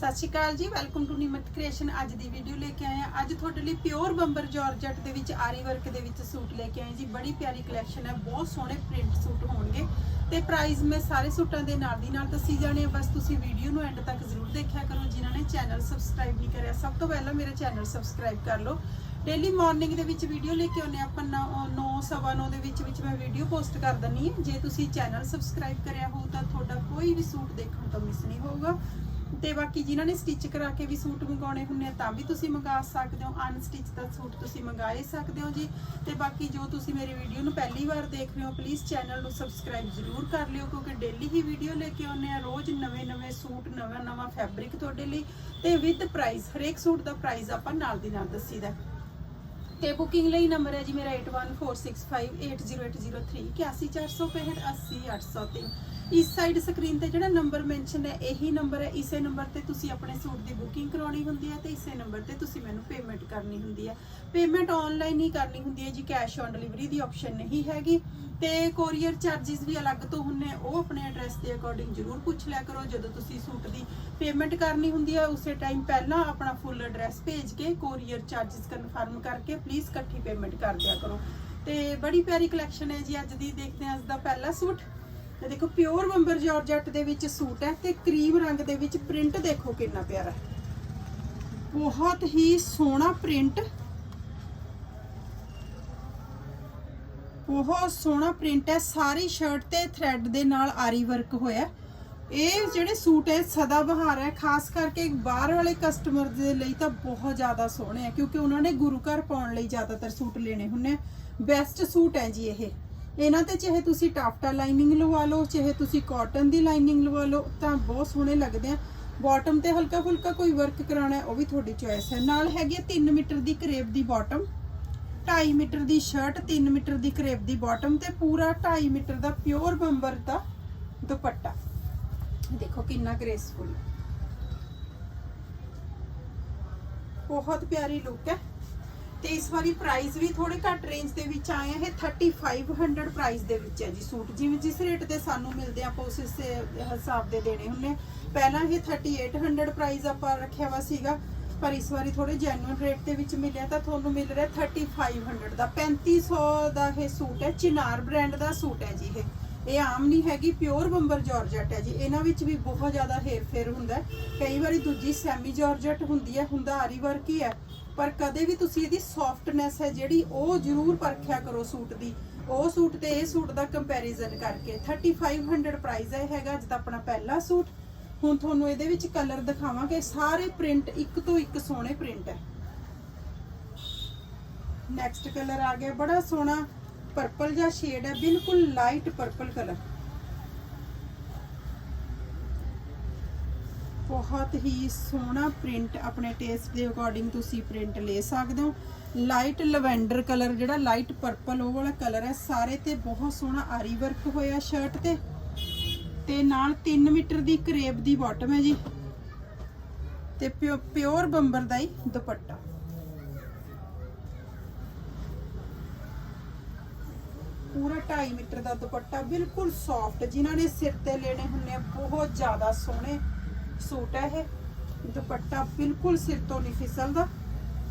ਸਤਿ ਸ਼੍ਰੀ ਅਕਾਲ ਜੀ welcome to ਨਿਮਤ creation ਅੱਜ ਦੀ ਵੀਡੀਓ ਲੈ ਕੇ ਆਏ ਆ ਅੱਜ ਤੁਹਾਡੇ ਲਈ ਪਿਓਰ ਬੰਬਰ ਜਾਰਜਟ ਦੇ ਵਿੱਚ, ਆਰੀ ਵਰਕ ਦੇ ਵਿੱਚ ਸੂਟ ਲੈ ਕੇ ਆਏ ਜੀ। ਬੜੀ ਪਿਆਰੀ ਕਲੈਕਸ਼ਨ ਹੈ, ਬਹੁਤ ਸੋਹਣੇ ਪ੍ਰਿੰਟ ਸੂਟ ਹੋਣਗੇ। ਤੇ ਪ੍ਰਾਈਸ ਮੈਂ ਸਾਰੇ ਸੂਟਾਂ ਦੇ ਨਾਲ ਦੀ ਨਾਲ ਦੱਸੀ ਜਾਣੇ ਆ ਬਸ ਤੁਸੀਂ ਵੀਡੀਓ ਨੂੰ ਐਂਡ ਤੱਕ ਜ਼ਰੂਰ ਦੇਖਿਆ ਕਰੋ। ਜਿਨ੍ਹਾਂ ਨੇ ਚੈਨਲ ਸਬਸਕ੍ਰਾਈਬ ਨਹੀਂ ਕਰਿਆ, ਸਭ ਤੋਂ ਪਹਿਲਾਂ ਮੇਰਾ ਚੈਨਲ ਸਬਸਕ੍ਰਾਈਬ ਕਰ ਲਓ। ਡੇਲੀ ਮਾਰਨਿੰਗ ਦੇ ਵਿੱਚ ਵੀਡੀਓ ਲੈ ਕੇ ਆਉਂਦੇ ਆਪਾਂ। 9 ਸਵਾ 9 ਦੇ ਵਿੱਚ ਵਿੱਚ ਮੈਂ ਵੀਡੀਓ ਪੋਸਟ ਕਰ ਦਿੰਨੀ ਹੈ। ਜੇ ਤੁਸੀਂ ਚੈਨਲ ਸਬਸਕ੍ਰਾਈਬ ਕਰਿਆ ਹੋ ਤਾਂ ਤੁਹਾਡਾ ਕੋਈ ਵੀ ਸੂਟ ਦੇਖਣ ਤੋਂ ਮਿਸ ਨਹੀਂ ਹੋਊਗਾ। ਤੇ ਬਾਕੀ ਜਿਨ੍ਹਾਂ ਨੇ ਸਟਿਚ ਕਰਾ ਕੇ ਵੀ ਸੂਟ ਮੰਗਾਉਣੇ ਹੁੰਦੇ ਆ, ਤਾਂ ਵੀ ਤੁਸੀਂ ਮੰਗਾ ਸਕਦੇ ਹੋ। ਅਨਸਟਿਚ ਦਾ ਸੂਟ ਤੁਸੀਂ ਮੰਗਾ ਹੀ ਸਕਦੇ ਹੋ ਜੀ। ਤੇ ਬਾਕੀ ਜੋ ਤੁਸੀਂ ਮੇਰੀ ਵੀਡੀਓ ਨੂੰ ਪਹਿਲੀ ਵਾਰ ਦੇਖ ਰਹੇ ਹੋ ਪਲੀਜ਼ ਚੈਨਲ ਨੂੰ ਸਬਸਕ੍ਰਾਈਬ ਜ਼ਰੂਰ ਕਰ ਲਿਓ, ਕਿਉਂਕਿ ਡੇਲੀ ਹੀ ਵੀਡੀਓ ਲੈ ਕੇ ਆਉਂਦੇ ਆ। ਰੋਜ਼ ਨਵੇਂ-ਨਵੇਂ ਸੂਟ ਨਵਾਂ-ਨਵਾਂ ਫੈਬਰਿਕ ਤੁਹਾਡੇ ਲਈ। ਤੇ ਵਿਦ ਪ੍ਰਾਈਸ ਹਰੇਕ ਸੂਟ ਦਾ ਪ੍ਰਾਈਸ ਆਪਾਂ ਨਾਲ ਦੀ ਨਾਲ ਦੱਸੀਦਾ। ਤੇ ਬੁਕਿੰਗ ਲਈ ਨੰਬਰ ਹੈ ਜੀ ਮੇਰਾ 8146580803 80465 ਇਸ ਸਾਈਡ ਸਕਰੀਨ ਤੇ ਜਿਹੜਾ ਨੰਬਰ ਮੈਂਸ਼ਨ ਹੈ, ਇਹੀ ਨੰਬਰ ਹੈ। ਇਸੇ ਨੰਬਰ ਤੇ ਤੁਸੀਂ ਆਪਣੇ ਸੂਟ ਦੀ ਬੁਕਿੰਗ ਕਰਾਉਣੀ ਹੁੰਦੀ ਹੈ ਤੇ ਇਸੇ ਨੰਬਰ ਤੇ ਤੁਸੀਂ ਮੈਨੂੰ ਪੇਮੈਂਟ ਕਰਨੀ ਹੁੰਦੀ ਹੈ। ਪੇਮੈਂਟ ਆਨਲਾਈਨ ਹੀ ਕਰਨੀ ਹੁੰਦੀ ਹੈ ਜੀ ਕੈਸ਼ ਔਨ ਡਿਲੀਵਰੀ ਦੀ ਆਪਸ਼ਨ ਨਹੀਂ ਹੈਗੀ। ਤੇ ਕੋਰੀਅਰ ਚਾਰजेस ਵੀ ਅਲੱਗ ਤੋਂ ਹੁੰਨੇ ਉਹ ਆਪਣੇ ਐਡਰੈਸ ਦੇ ਅਕੋਰਡਿੰਗ ਜ਼ਰੂਰ ਪੁੱਛ ਲਿਆ ਕਰੋ। ਜਦੋਂ ਤੁਸੀਂ ਸੂਟ ਦੀ ਪੇਮੈਂਟ ਕਰਨੀ ਹੁੰਦੀ ਹੈ, ਉਸੇ ਟਾਈਮ ਪਹਿਲਾਂ ਆਪਣਾ ਫੁੱਲ ਐਡਰੈਸ ਭੇਜ ਕੇ ਕੋਰੀਅਰ ਚਾਰजेस ਕਨਫਰਮ ਕਰਕੇ ਪਲੀਜ਼ ਇਕੱਠੀ ਪੇਮੈਂਟ ਕਰ ਦਿਆ ਕਰੋ। ਤੇ ਬੜੀ ਪਿਆਰੀ ਕਲੈਕਸ਼ਨ ਹੈ ਜੀ, ਅੱਜ ਦੀ ਦੇਖਦੇ ਹਾਂ ਅੱਜ ਦਾ ਪਹਿਲਾ ਸੂਟ ਤੇ ਦੇਖੋ ਪਿਓਰ ਬੰਬਰ ਜਾਰਜਟ ਦੇ ਵਿੱਚ ਸੂਟ ਹੈ ਤੇ ਕਰੀਮ ਰੰਗ ਦੇ ਵਿੱਚ ਪ੍ਰਿੰਟ ਦੇਖੋ ਕਿੰਨਾ ਪਿਆਰਾ ਬਹੁਤ ਹੀ ਸੋਹਣਾ ਪ੍ਰਿੰਟ ਬਹੁਤ ਸੋਹਣਾ ਪ੍ਰਿੰਟ ਹੈ। ਸਾਰੀ ਸ਼ਰਟ ਤੇ ਥ੍ਰੈਡ ਦੇ ਨਾਲ ਆਰੀ ਵਰਕ ਹੋਇਆ ਇਹ ਜਿਹੜੇ ਸੂਟ ਹੈ, ਸਦਾ ਬਹਾਰ ਹੈ। ਖਾਸ ਕਰਕੇ ਬਾਹਰ ਵਾਲੇ ਕਸਟਮਰ ਦੇ ਲਈ ਤਾਂ ਬਹੁਤ ਜ਼ਿਆਦਾ ਸੋਹਣੇ ਆ ਕਿਉਂਕਿ ਉਹਨਾਂ ਨੇ ਗੁਰੂ ਘਰ ਪਾਉਣ ਲਈ ਜ਼ਿਆਦਾਤਰ ਸੂਟ ਲੈਣੇ ਹੁੰਨੇ ਬੈਸਟ ਸੂਟ ਹੈ ਜੀ ਇਹ। ਇਹਨਾਂ ਤੇ ਚਾਹੇ ਤੁਸੀਂ ਟਾਫਟਾ ਲਾਈਨਿੰਗ ਲਵਾ ਲਓ, ਚਾਹੇ ਤੁਸੀਂ ਕਾਟਨ ਦੀ ਲਾਈਨਿੰਗ ਲਵਾ ਲਓ, ਤਾਂ ਬਹੁਤ ਸੋਹਣੇ ਲੱਗਦੇ ਆ। ਬਾਟਮ ਤੇ ਹਲਕਾ ਫੁਲਕਾ ਕੋਈ ਵਰਕ ਕਰਾਉਣਾ ਹੈ, ਉਹ ਵੀ ਤੁਹਾਡੀ ਚੋਇਸ ਹੈ। ਨਾਲ ਹੈਗੀ ਹੈ 3 ਮੀਟਰ ਦੀ ਕਰੇਬ ਦੀ ਬਾਟਮ 2.5 ਮੀਟਰ ਦੀ ਸ਼ਰਟ 3 ਮੀਟਰ ਦੀ ਕਰੇਬ ਦੀ ਬਾਟਮ ਤੇ ਪੂਰਾ 2.5 ਮੀਟਰ ਦਾ ਪਿਓਰ ਬੰਬਰ ਦਾ ਦੁਪੱਟਾ। ਦੇਖੋ ਕਿੰਨਾ ਗ੍ਰੇਸਫੁਲ ਬਹੁਤ ਪਿਆਰੀ ਲੁੱਕ ਹੈ। ਤੇ ਇਸ ਵਾਰੀ ਪ੍ਰਾਈਸ ਵੀ ਥੋੜੇ ਘੱਟ ਰੇਂਜ ਦੇ ਵਿੱਚ ਆਏ ਹੈ 3500 ਪ੍ਰਾਈਸ ਦੇ ਵਿੱਚ ਹੈ ਜੀ ਸੂਟ। ਜਿਵੇਂ ਜਿਸ ਰੇਟ ਤੇ ਸਾਨੂੰ ਮਿਲਦੇ ਆ, ਆਪਾਂ ਉਸ ਹਿਸਾਬ ਦੇ ਦੇਣੇ ਹੁੰਨੇ ਪਹਿਲਾਂ ਇਹ 3800 ਪ੍ਰਾਈਸ ਆਪਾਂ ਰੱਖਿਆ ਵਾ ਸੀਗਾ, ਪਰ ਇਸ ਵਾਰੀ ਥੋੜੇ ਜੈਨੂਇਨ ਰੇਟ ਦੇ ਵਿੱਚ ਮਿਲਿਆ ਤਾਂ ਤੁਹਾਨੂੰ ਮਿਲ ਰਿਹਾ 3500 ਦਾ। 3500 ਦਾ ਇਹ ਸੂਟ ਹੈ, ਚਿਨਾਰ ਬ੍ਰਾਂਡ ਦਾ ਸੂਟ ਹੈ ਜੀ ਇਹ। ਇਹ ਆਮ ਨਹੀਂ ਹੈਗੀ ਪਿਓਰ ਬੰਬਰ ਜਾਰਜਟ ਹੈ ਜੀ। ਇਹਨਾਂ ਵਿੱਚ ਵੀ ਬਹੁਤ ਜ਼ਿਆਦਾ ਹੇਰ ਫੇਰ ਹੁੰਦਾ ਕਈ ਵਾਰੀ ਦੂਜੀ ਸੈਮੀ ਜਾਰਜਟ ਹੁੰਦੀ ਹੈ ਹੁੰਦਾ ਆਰੀ ਵਰਕ ਹੀ ਹੈ। ਪਰ ਕਦੇ ਵੀ ਤੁਸੀਂ ਇਹਦੀ ਸੌਫਟਨੈਸ ਹੈ ਜਿਹੜੀ ਉਹ ਜ਼ਰੂਰ ਪਰਖਿਆ ਕਰੋ ਸੂਟ ਦੀ। ਉਹ ਸੂਟ ਤੇ ਇਹ ਸੂਟ ਦਾ ਕੰਪੈਰੀਜ਼ਨ ਕਰਕੇ। 3500 ਪ੍ਰਾਈਸ ਹੈ ਹੈਗਾ ਅੱਜ ਆਪਣਾ ਪਹਿਲਾ ਸੂਟ। ਹੁਣ ਤੁਹਾਨੂੰ ਇਹਦੇ ਵਿੱਚ ਕਲਰ ਦਿਖਾਵਾਂਗੇ। ਸਾਰੇ ਪ੍ਰਿੰਟ ਇੱਕ ਤੋਂ ਇੱਕ ਸੋਹਣੇ ਪ੍ਰਿੰਟ ਹੈ। ਨੈਕਸਟ ਕਲਰ ਆ ਗਿਆ, ਬੜਾ ਸੋਹਣਾ ਪਰਪਲ ਜਿਹਾ ਸ਼ੇਡ ਹੈ, ਬਿਲਕੁਲ ਲਾਈਟ ਪਰਪਲ ਕਲਰ ਬਹੁਤ ਹੀ ਸੋਹਣਾ ਪ੍ਰਿੰਟ ਆਪਣੇ ਟੇਸਟ ਦੇ ਅਕੋਰਡਿੰਗ ਤੁਸੀਂ ਪ੍ਰਿੰਟ ਲੈ ਸਕਦੇ ਹੋ। ਲਾਈਟ ਲਵੈਂਡਰ ਕਲਰ ਜਿਹੜਾ ਲਾਈਟ ਪਰਪਲ ਉਹ ਵਾਲਾ ਕਲਰ ਹੈ। ਸਾਰੇ ਤੇ ਬਹੁਤ ਸੋਹਣਾ ਆਰੀ ਵਰਕ ਹੋਇਆ ਸ਼ਰਟ ਤੇ। ਤੇ ਨਾਲ 3 ਮੀਟਰ ਦੀ ਕਰੇਬ ਦੀ ਬਾਟਮ ਹੈ ਜੀ। ਤੇ ਪਿਓਰ ਬੰਬਰ ਦਾ ਹੀ ਦੁਪੱਟਾ। ਪੂਰਾ 2.5 ਮੀਟਰ ਦਾ ਦੁਪੱਟਾ ਬਿਲਕੁਲ ਸੌਫਟ ਜਿਨ੍ਹਾਂ ਨੇ ਸਿਰ ਤੇ ਲੈਣੇ ਹੁੰਨੇ ਬਹੁਤ ਜ਼ਿਆਦਾ ਸੋਹਣੇ। ਸੂਟ ਹੈ ਇਹ। ਦੁਪੱਟਾ ਬਿਲਕੁਲ ਸਿਰ ਤੋਂ ਨਹੀਂ ਫਿਸਲਦਾ।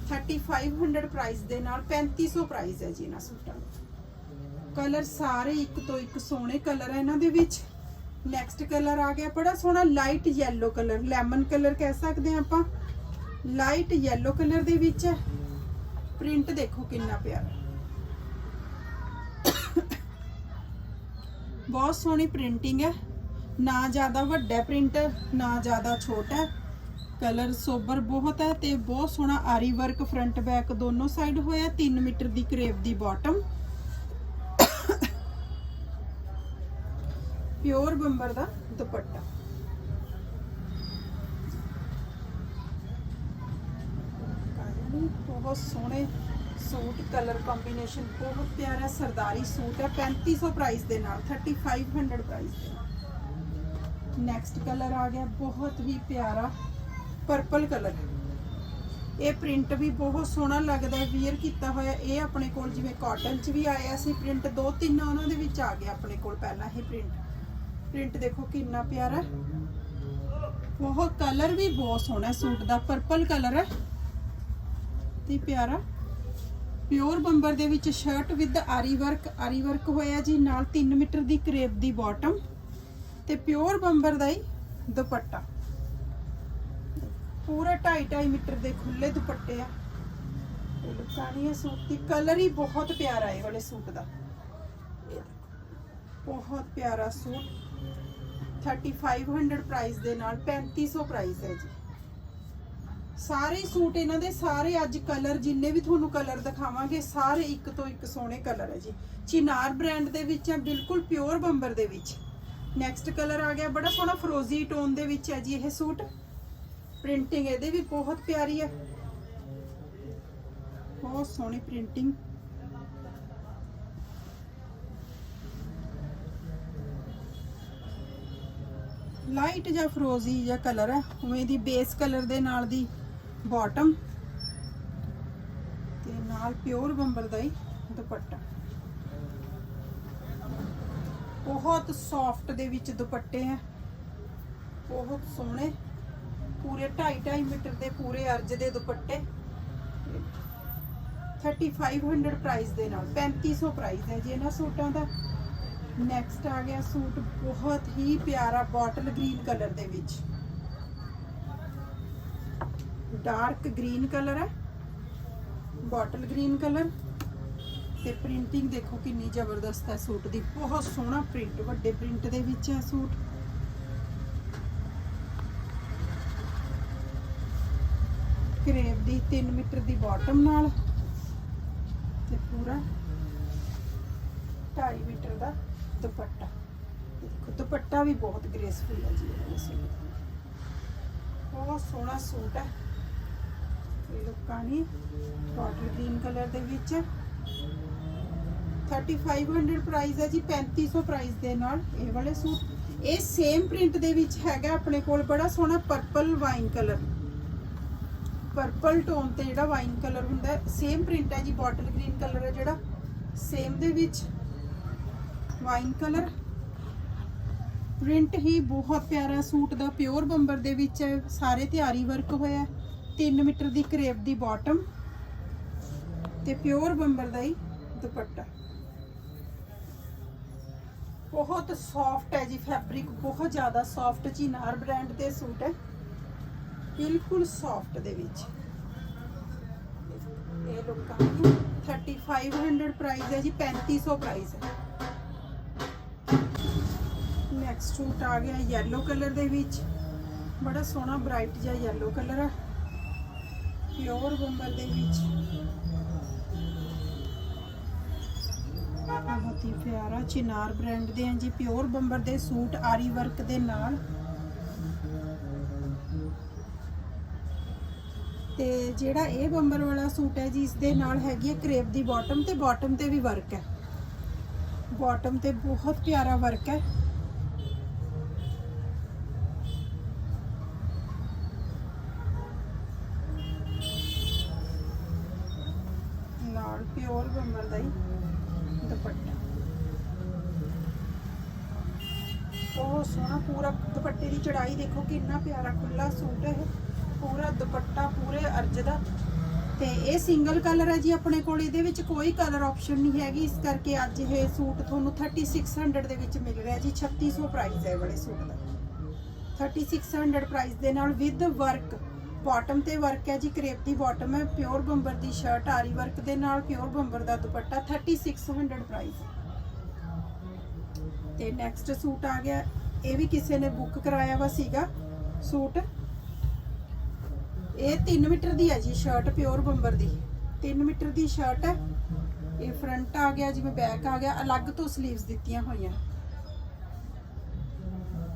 3500 ਪ੍ਰਾਈਸ ਦੇ ਨਾਲ 3500 ਪ੍ਰਾਈਸ ਹੈ ਜੀ ਇਹਨਾਂ ਸੂਟਾਂ ਦਾ। ਕਲਰ ਸਾਰੇ ਇੱਕ ਤੋਂ ਇੱਕ ਸੋਹਣੇ ਕਲਰ ਹੈ ਇਹਨਾਂ ਦੇ ਵਿੱਚ। ਨੈਕਸਟ ਕਲਰ ਆ ਗਿਆ ਬੜਾ ਸੋਹਣਾ light yellow colour lemon colour ਕਹਿ ਸਕਦੇ ਆ ਆਪਾਂ। ਲਾਈਟ ਯੈਲੋ ਕਲਰ ਦੇ ਵਿੱਚ ਹੈ। ਪ੍ਰਿੰਟ ਦੇਖੋ ਕਿੰਨਾ ਪਿਆਰਾ। ਬਹੁਤ ਸੋਹਣੀ ਪ੍ਰਿੰਟਿੰਗ ਹੈ। ਨਾ ਜ਼ਿਆਦਾ ਵੱਡਾ ਪ੍ਰਿੰਟ ਨਾ ਜ਼ਿਆਦਾ ਛੋਟਾ ਕਲਰ ਸੋਬਰ ਬਹੁਤ ਹੈ ਤੇ ਬਹੁਤ ਸੋਹਣਾ ਆਰੀ ਵਰਕ ਫਰੰਟ ਬੈਕ ਦੋਨੋਂ ਸਾਈਡ ਹੋਇਆ 3 ਮੀਟਰ ਦੀ ਕਰੇਪ ਦੀ ਬਾਟਮ ਪਿਓਰ ਬੰਬਰ ਦਾ ਦੁਪੱਟਾ। ਬਹੁਤ ਸੋਹਣੇ ਸੂਟ, ਕਲਰ ਕੰਬੀਨੇਸ਼ਨ ਬਹੁਤ ਪਿਆਰਾ ਸਰਦਾਰੀ ਸੂਟ ਹੈ 3500 ਪ੍ਰਾਈਸ ਦੇ ਨਾਲ 3500 ਪ੍ਰਾਈਸ ਦੇ ਨਾਲ। ਨੈਕਸਟ ਕਲਰ ਆ ਗਿਆ, ਬਹੁਤ ਹੀ ਪਿਆਰਾ ਪਰਪਲ ਕਲਰ ਇਹ ਪ੍ਰਿੰਟ ਵੀ ਬਹੁਤ ਸੋਹਣਾ ਲੱਗਦਾ ਹੈ ਵੀਅਰ ਕੀਤਾ ਹੋਇਆ, ਇਹ ਆਪਣੇ ਕੋਲ ਜਿਵੇਂ ਕਾਟਨ 'ਚ ਵੀ ਆਇਆ ਸੀ ਪ੍ਰਿੰਟ ਦੋ ਤਿੰਨ ਉਹਨਾਂ ਦੇ ਵਿੱਚ ਆ ਗਿਆ ਆਪਣੇ ਕੋਲ ਪਹਿਲਾਂ ਇਹ ਪ੍ਰਿੰਟ ਪ੍ਰਿੰਟ ਦੇਖੋ ਕਿੰਨਾ ਪਿਆਰਾ। ਬਹੁਤ ਕਲਰ ਵੀ ਬਹੁਤ ਸੋਹਣਾ ਸੂਟ ਦਾ ਪਰਪਲ ਕਲਰ ਹੈ। ਤੇ ਪਿਆਰਾ। ਪਿਓਰ ਬੰਬਰ ਦੇ ਵਿੱਚ shirt with aari work aari work ਹੋਇਆ ਜੀ, ਨਾਲ 3 ਮੀਟਰ ਦੀ ਕਰੇਪ ਦੀ ਬਾਟਮ ਤੇ ਪਿਓਰ ਬੰਬਰ ਦਾ ਹੀ ਦੁਪੱਟਾ। ਪੂਰਾ 2.5 ਮੀਟਰ ਦੇ ਖੁੱਲੇ ਦੁਪੱਟੇ ਆ। ਇਹ ਹੈ ਸੂਟ ਦੀ। ਕਲਰ ਹੀ ਬਹੁਤ ਪਿਆਰਾ ਹੈ ਇਹ ਵਾਲੇ ਸੂਟ ਦਾ। ਬਹੁਤ ਪਿਆਰਾ ਸੂਟ। 3500 ਪ੍ਰਾਈਸ ਦੇ ਨਾਲ 3500 ਪ੍ਰਾਈਸ ਹੈ ਜੀ। ਸਾਰੇ ਸੂਟ ਇਹਨਾਂ ਦੇ, ਸਾਰੇ ਅੱਜ ਕਲਰ ਜਿੰਨੇ ਵੀ ਤੁਹਾਨੂੰ ਕਲਰ ਦਿਖਾਵਾਂਗੇ, ਸਾਰੇ ਇੱਕ ਤੋਂ ਇੱਕ ਸੋਹਣੇ ਕਲਰ ਹੈ ਜੀ। ਚਿਨਾਰ ਬ੍ਰਾਂਡ ਦੇ ਵਿੱਚ ਹੈ ਬਿਲਕੁਲ ਪਿਓਰ ਬੰਬਰ ਦੇ ਵਿੱਚ। ਨੈਕਸਟ ਕਲਰ ਆ ਗਿਆ, ਬੜਾ ਸੋਹਣਾ ਫਰੋਜ਼ੀ ਟੋਨ ਦੇ ਵਿੱਚ ਹੈ ਜੀ ਇਹ ਸੂਟ। ਪ੍ਰਿੰਟਿੰਗ ਇਹਦੇ ਵੀ ਬਹੁਤ ਪਿਆਰੀ ਹੈ। ਬਹੁਤ ਸੋਹਣੀ ਪ੍ਰਿੰਟਿੰਗ ਲਾਈਟ ਜਾਂ ਫਰੋਜ਼ੀ ਜਾਂ ਕਲਰ ਹੈ, ਉਵੇਂ ਦੀ ਬੇਸ ਕਲਰ ਦੇ ਨਾਲ ਦੀ ਬਾਟਮ ਤੇ ਨਾਲ ਪਿਓਰ ਬੰਬਰ ਦਾ ਹੀ ਦੁਪੱਟਾ। ਬਹੁਤ ਸੌਫਟ ਦੇ ਵਿੱਚ ਦੁਪੱਟੇ ਹੈ ਬਹੁਤ ਸੋਹਣੇ। ਪੂਰੇ 2.5 ਮੀਟਰ ਦੇ ਪੂਰੇ ਅਰਜ ਦੇ ਦੁਪੱਟੇ। 3500 ਪ੍ਰਾਈਸ ਦੇ ਨਾਲ। 3500 ਪ੍ਰਾਈਸ ਹੈ ਜੀ ਇਹਨਾਂ ਸੂਟਾਂ ਦਾ। ਨੈਕਸਟ ਆ ਗਿਆ ਸੂਟ ਬਹੁਤ ਹੀ ਪਿਆਰਾ ਬੋਟਲ ਗ੍ਰੀਨ ਕਲਰ ਦੇ ਵਿੱਚ। ਡਾਰਕ ਗ੍ਰੀਨ ਕਲਰ ਹੈ। ਬੋਟਲ ਗ੍ਰੀਨ ਕਲਰ ਤੇ ਪ੍ਰਿੰਟਿੰਗ ਦੇਖੋ ਕਿੰਨੀ ਜ਼ਬਰਦਸਤ ਹੈ ਸੂਟ ਦੀ। ਬਹੁਤ ਸੋਹਣਾ ਪ੍ਰਿੰਟ, ਵੱਡੇ ਪ੍ਰਿੰਟ ਦੇ ਵਿੱਚ ਹੈ ਸੂਟ। ਕਰੇਵ ਦੀ 3 ਮੀਟਰ ਦੀ ਬਾਟਮ ਨਾਲ ਤੇ ਪੂਰਾ 2.5 ਮੀਟਰ ਦਾ ਦੁਪੱਟਾ। ਦੇਖੋ, ਦੁਪੱਟਾ ਵੀ ਬਹੁਤ ਗ੍ਰੇਸਫੁਲ ਹੈ ਜੀ, ਇਹ ਬਹੁਤ ਸੋਹਣਾ ਸੂਟ ਹੈ। ਇਹ ਲੁਕਾਣੀ ਬਾਟਲ ਗ੍ਰੀਨ ਕਲਰ ਦੇ ਵਿੱਚ 3500 ਪ੍ਰਾਈਸ ਹੈ ਜੀ 3500 ਪ੍ਰਾਈਸ ਦੇ ਨਾਲ ਇਹ ਵਾਲੇ ਸੂਟ। ਇਹ ਸੇਮ ਪ੍ਰਿੰਟ ਦੇ ਵਿੱਚ ਹੈਗਾ ਆਪਣੇ ਕੋਲ, ਬੜਾ ਸੋਹਣਾ purple wine colour purple tone ਤੇ ਜਿਹੜਾ ਵਾਈਨ ਕਲਰ ਹੁੰਦਾ ਸੇਮ ਪ੍ਰਿੰਟ ਹੈ ਜੀ ਬੋਟਲ ਗ੍ਰੀਨ ਕਲਰ ਹੈ ਜਿਹੜਾ। ਸੇਮ ਦੇ ਵਿੱਚ ਵਾਈਨ ਕਲਰ ਪ੍ਰਿੰਟ ਹੀ ਬਹੁਤ ਪਿਆਰਾ ਸੂਟ ਦਾ ਪਿਓਰ ਬੰਬਰ ਦੇ ਵਿੱਚ ਹੈ, ਸਾਰੇ ਤਿਆਰੀ ਵਰਕ ਹੋਇਆ 3 ਮੀਟਰ ਦੀ ਕਰੇਪ ਦੀ ਬਾਟਮ ਤੇ ਪਿਓਰ ਬੰਬਰ ਦਾ ਹੀ ਦੁਪੱਟਾ। ਬਹੁਤ ਸੌਫਟ ਹੈ ਜੀ ਫੈਬਰਿਕ ਬਹੁਤ ਜ਼ਿਆਦਾ ਸੌਫਟ ਚੀਨਾਰ ਬ੍ਰਾਂਡ ਦੇ ਸੂਟ ਹੈ। ਬਿਲਕੁਲ ਸੌਫਟ ਦੇ ਵਿੱਚ। ਇਹ ਲੋਕਾਂ ਦੀ 3500 ਪ੍ਰਾਈਸ ਹੈ ਜੀ 3500 ਪ੍ਰਾਈਸ ਹੈ। ਨੈਕਸਟ ਸੂਟ ਆ ਗਿਆ yellow ਕਲਰ ਦੇ ਵਿੱਚ। ਬੜਾ ਸੋਹਣਾ ਬ੍ਰਾਈਟ ਜਿਹਾ yellow ਕਲਰ ਹੈ ਪਿਓਰ ਬੰਬਲ ਦੇ ਵਿੱਚ। ਬਹੁਤ ਹੀ ਪਿਆਰਾ ਚਿਨਾਰ ਬ੍ਰਾਂਡ ਦੇ ਹੈ ਜੀ ਪਿਓਰ ਬੰਬਰ ਦੇ ਸੂਟ ਆਰੀ ਵਰਕ ਦੇ ਨਾਲ। ਤੇ ਜਿਹੜਾ ਇਹ ਬੰਬਰ ਵਾਲਾ ਸੂਟ ਹੈ ਜੀ ਇਸ ਦੇ ਨਾਲ ਹੈਗੀ ਹੈ ਕਰੇਪ ਦੀ ਬਾਟਮ ਤੇ ਬਾਟਮ ਤੇ ਵੀ ਵਰਕ ਹੈ। ਬਾਟਮ ਤੇ ਬਹੁਤ ਪਿਆਰਾ ਵਰਕ ਹੈ ਨਾਲ ਪਿਓਰ ਬੰਬਰ ਦਾ ਹੀ ਦੁਪੱਟਾ ਬਹੁਤ ਸੋਹਣਾ ਪੂਰਾ ਦੁਪੱਟੇ ਦੀ ਚੜਾਈ ਦੇਖੋ ਕਿੰਨਾ ਪਿਆਰਾ ਖੁੱਲਾ ਸੂਟ ਹੈ। ਇਹ ਪੂਰਾ ਦੁਪੱਟਾ, ਪੂਰੇ ਅਰਜ ਦਾ। ਤੇ ਇਹ ਸਿੰਗਲ ਕਲਰ ਹੈ ਜੀ ਆਪਣੇ ਕੋਲ, ਇਹਦੇ ਵਿੱਚ ਕੋਈ ਕਲਰ ਆਪਸ਼ਨ ਨਹੀਂ ਹੈਗੀ। ਇਸ ਕਰਕੇ ਅੱਜ ਇਹ ਸੂਟ ਤੁਹਾਨੂੰ 3600 ਦੇ ਵਿੱਚ ਮਿਲ ਰਿਹਾ ਜੀ। 3600 ਪ੍ਰਾਈਸ ਹੈ ਵਾਲੇ ਸੂਟ ਦਾ। 3600 ਪ੍ਰਾਈਸ ਦੇ ਨਾਲ ਵਿਦ ਵਰਕ ਬਾਟਮ ਤੇ ਵਰਕ ਹੈ ਜੀ। ਕਰੇਪ ਦੀ ਬਾਟਮ ਹੈ ਪਿਓਰ ਬੰਬਰ ਦੀ ਸ਼ਰਟ ਆਰੀ ਵਰਕ ਦੇ ਨਾਲ ਪਿਓਰ ਬੰਬਰ ਦਾ ਦੁਪੱਟਾ 3600 ਪ੍ਰਾਈਸ ਤੇ ਨੈਕਸਟ ਸੂਟ ਆ ਗਿਆ। ਇਹ ਵੀ ਕਿਸੇ ਨੇ ਬੁੱਕ ਕਰਾਇਆ ਵਾ ਸੀਗਾ ਸੂਟ। ਇਹ 3 ਮੀਟਰ ਦੀ ਹੈ ਜੀ ਸ਼ਰਟ ਪਿਓਰ ਬੰਬਰ ਦੀ। 3 ਮੀਟਰ ਦੀ ਸ਼ਰਟ ਹੈ ਇਹ ਫਰੰਟ ਆ ਗਿਆ, ਜਿਵੇਂ ਬੈਕ ਆ ਗਿਆ। ਅਲੱਗ ਤੋਂ 슬ੀਵਸ ਦਿੱਤੀਆਂ ਹੋਈਆਂ।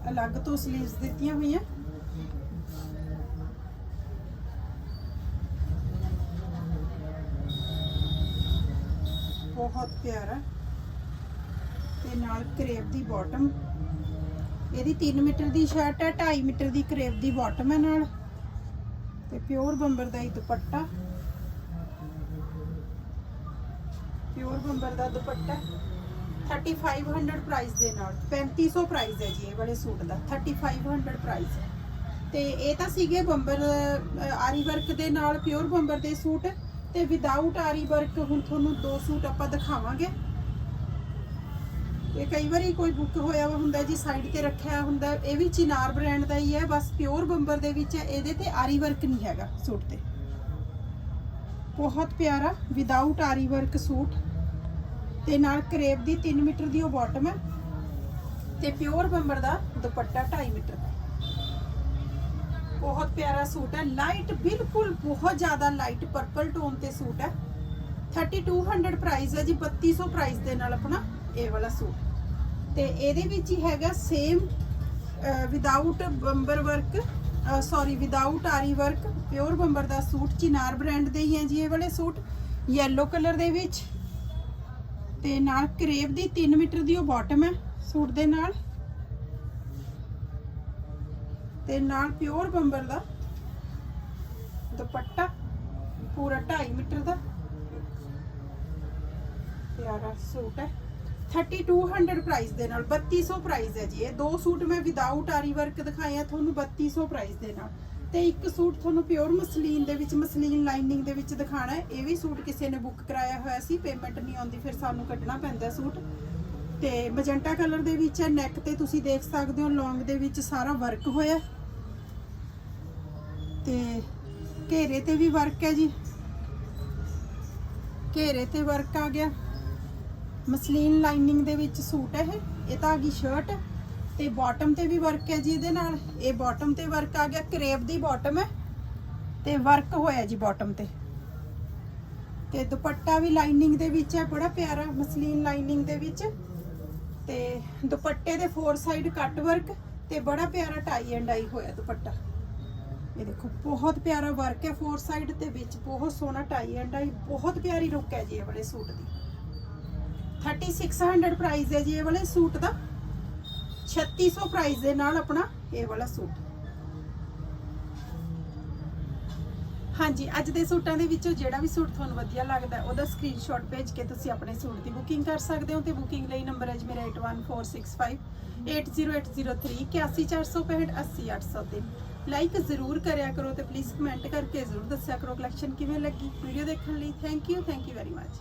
ਅਲੱਗ ਤੋਂ 슬ੀਵਸ ਦਿੱਤੀਆਂ ਹੋਈਆਂ। ਬਹੁਤ ਪਿਆਰਾ। ਤੇ ਨਾਲ ਕਰੇਪ ਦੀ ਬਾਟਮ ਇਹਦੀ 3 ਮੀਟਰ ਦੀ ਸ਼ਰਟ ਹੈ 2.5 ਮੀਟਰ ਦੀ ਕਰੇਪ ਦੀ ਬਾਟਮ ਹੈ ਨਾਲ। ਤੇ ਪਿਓਰ ਬੰਬਰ ਦਾ ਹੀ ਦੁਪੱਟਾ। ਪਿਓਰ ਬੰਬਰ ਦਾ ਦੁਪੱਟਾ 3500 ਪ੍ਰਾਈਸ ਦੇ ਨਾਲ। 3500 ਪ੍ਰਾਈਸ ਹੈ ਜੀ ਇਹ ਵਾਲੇ ਸੂਟ ਦਾ। 3500 ਪ੍ਰਾਈਸ ਹੈ। ਤੇ ਇਹ ਤਾਂ ਸੀਗੇ ਬੰਬਰ ਆਰੀ ਵਰਕ ਦੇ ਨਾਲ ਪਿਓਰ ਬੰਬਰ ਦੇ ਸੂਟ। ਤੇ ਵਿਦਆਊਟ ਆਰੀ ਵਰਕ ਹੁਣ ਤੁਹਾਨੂੰ ਦੋ ਸੂਟ ਆਪਾਂ ਦਿਖਾਵਾਂਗੇ। ਇਹ ਕਈ ਵਾਰੀ ਕੋਈ ਬੁੱਕ ਹੋਇਆ ਵਾ ਹੁੰਦਾ ਜੀ ਸਾਈਡ ਤੇ ਰੱਖਿਆ ਹੁੰਦਾ, ਇਹ ਵੀ ਚਿਨਾਰ ਬ੍ਰਾਂਡ ਦਾ ਹੀ ਹੈ, ਬਸ ਪਿਓਰ ਬੰਬਰ ਦੇ ਵਿੱਚ ਹੈ, ਇਹਦੇ ਤੇ ਆਰੀ ਵਰਕ ਨਹੀਂ ਹੈਗਾ ਸੂਟ ਤੇ। ਬਹੁਤ ਪਿਆਰਾ ਵਿਦਆਊਟ ਆਰੀ ਵਰਕ ਸੂਟ। ਤੇ ਨਾਲ ਕਰੇਪ ਦੀ 3 ਮੀਟਰ ਦੀ ਉਹ ਬਾਟਮ ਹੈ। ਤੇ ਪਿਓਰ ਬੰਬਰ ਦਾ ਦੁਪੱਟਾ 2.5 ਮੀਟਰ ਦਾ। ਬਹੁਤ ਪਿਆਰਾ ਸੂਟ ਹੈ ਲਾਈਟ ਬਿਲਕੁਲ ਬਹੁਤ ਜ਼ਿਆਦਾ ਲਾਈਟ ਪਰਪਲ ਟੋਨ ਤੇ ਸੂਟ ਹੈ। 3200 ਪ੍ਰਾਈਸ ਹੈ ਜੀ 3200 ਪ੍ਰਾਈਸ ਦੇ ਨਾਲ ਆਪਣਾ। ਇਹ ਵਾਲਾ ਸੂਟ। ਤੇ ਇਹਦੇ ਵਿੱਚ ਹੀ ਹੈਗਾ same without bomber work sorry without ਆਰੀ ਵਰਕ ਪਿਓਰ ਬੰਬਰ ਦਾ ਸੂਟ, ਚਿਨਾਰ ਬ੍ਰਾਂਡ ਦੇ ਹੀ ਹੈ ਜੀ ਇਹ ਵਾਲੇ ਸੂਟ। ਯੈਲੋ ਕਲਰ ਦੇ ਵਿੱਚ। ਤੇ ਨਾਲ ਕਰੇਪ ਦੀ 3 ਮੀਟਰ ਦੀ ਉਹ ਬਾਟਮ ਹੈ ਸੂਟ ਦੇ ਨਾਲ। ਤੇ ਨਾਲ ਪਿਓਰ ਬੰਬਰ ਦਾ ਦੁਪੱਟਾ, ਪੂਰਾ 2.5 ਮੀਟਰ ਦਾ। ਪਿਆਰਾ ਸੂਟ ਹੈ। 3200 ਪ੍ਰਾਈਸ ਦੇ ਨਾਲ 3200 ਪ੍ਰਾਈਸ ਹੈ ਜੀ ਇਹ। ਦੋ ਸੂਟ ਮੈਂ ਵਿਦਆਊਟ ਆਰੀ ਵਰਕ ਦਿਖਾਏ ਆ, ਤੁਹਾਨੂੰ 3200 ਪ੍ਰਾਈਸ ਦੇ ਨਾਲ। ਤੇ ਇੱਕ ਸੂਟ ਤੁਹਾਨੂੰ ਪਿਓਰ ਮਸਲੀਨ ਦੇ ਵਿੱਚ, ਮਸਲੀਨ ਲਾਈਨਿੰਗ ਦੇ ਵਿੱਚ ਦਿਖਾਣਾ ਹੈ। ਇਹ ਵੀ ਸੂਟ ਕਿਸੇ ਨੇ ਬੁੱਕ ਕਰਾਇਆ ਹੋਇਆ ਸੀ ਪੇਮੈਂਟ ਨਹੀਂ ਆਉਂਦੀ, ਫਿਰ ਸਾਨੂੰ ਕੱਢਣਾ ਪੈਂਦਾ ਸੂਟ। ਤੇ ਮਜੰਟਾ ਕਲਰ ਦੇ ਵਿੱਚ ਹੈ ਨੈਕ ਤੇ ਤੁਸੀਂ ਦੇਖ ਸਕਦੇ ਹੋ ਲੌਂਗ ਦੇ ਵਿੱਚ ਸਾਰਾ ਵਰਕ ਹੋਇਆ। ਤੇ ਘੇਰੇ ਤੇ ਵੀ ਵਰਕ ਹੈ ਜੀ। ਘੇਰੇ ਤੇ ਵਰਕ ਆ ਗਿਆ। ਮਸਲੀਨ ਲਾਈਨਿੰਗ ਦੇ ਵਿੱਚ ਸੂਟ ਹੈ ਇਹ। ਤਾਂ ਆ ਗਈ ਸ਼ਰਟ ਤੇ ਬਾਟਮ ਤੇ ਵੀ ਵਰਕ ਹੈ ਜੀ ਇਹਦੇ ਨਾਲ। ਇਹ ਬਾਟਮ ਤੇ ਵਰਕ ਆ ਗਿਆ ਕਰੇਪ ਦੀ ਬਾਟਮ ਹੈ ਤੇ ਵਰਕ ਹੋਇਆ ਜੀ ਬਾਟਮ ਤੇ। ਤੇ ਦੁਪੱਟਾ ਵੀ ਲਾਈਨਿੰਗ ਦੇ ਵਿੱਚ ਹੈ, ਬੜਾ ਪਿਆਰਾ ਮਸਲੀਨ ਲਾਈਨਿੰਗ ਦੇ ਵਿੱਚ। ਤੇ ਦੁਪੱਟੇ ਦੇ ਫੋਰ ਸਾਈਡ ਕੱਟ ਵਰਕ ਤੇ ਬੜਾ ਪਿਆਰਾ ਟਾਈ ਐਂਡ ਆਈ ਹੋਇਆ ਦੁਪੱਟਾ। ਇਹ ਦੇਖੋ, ਬਹੁਤ ਪਿਆਰਾ ਵਰਕ ਹੈ ਫੋਰ ਸਾਈਡ ਤੇ ਵਿੱਚ, ਬਹੁਤ ਸੋਹਣਾ ਟਾਈ ਐਂਡ ਆਈ ਬਹੁਤ ਪਿਆਰੀ ਲੁੱਕ ਹੈ ਜੀ ਇਹ ਵਾਲੇ ਸੂਟ ਦੀ। 3600 ਪ੍ਰਾਈਸ ਹੈ ਜੀ ਇਹ ਵਾਲੇ ਸੂਟ ਦਾ। 3600 ਪ੍ਰਾਈਸ ਦੇ ਨਾਲ ਆਪਣਾ ਇਹ ਵਾਲਾ ਸੂਟ। ਹਾਂਜੀ, ਅੱਜ ਦੇ ਸੂਟਾਂ ਦੇ ਵਿੱਚੋਂ ਜਿਹੜਾ ਵੀ ਸੂਟ ਤੁਹਾਨੂੰ ਵਧੀਆ ਲੱਗਦਾ ਉਹਦਾ ਸਕਰੀਨਸ਼ਾਟ ਭੇਜ ਕੇ ਤੁਸੀਂ ਆਪਣੇ ਸੂਟ ਦੀ ਬੁਕਿੰਗ ਕਰ ਸਕਦੇ ਹੋ ਤੇ ਬੁਕਿੰਗ ਲਈ ਨੰਬਰ ਹੈ ਜੀ ਮੇਰਾ 8146580803 81465 80803 ਲਾਈਕ ਜ਼ਰੂਰ ਕਰਿਆ ਕਰੋ ਤੇ ਪਲੀਜ਼ ਕਮੈਂਟ ਕਰਕੇ ਜ਼ਰੂਰ ਦੱਸਿਆ ਕਰੋ ਕਲੈਕਸ਼ਨ ਕਿਵੇਂ ਲੱਗੀ। ਵੀਡੀਓ ਦੇਖਣ ਲਈ thank you thank you very much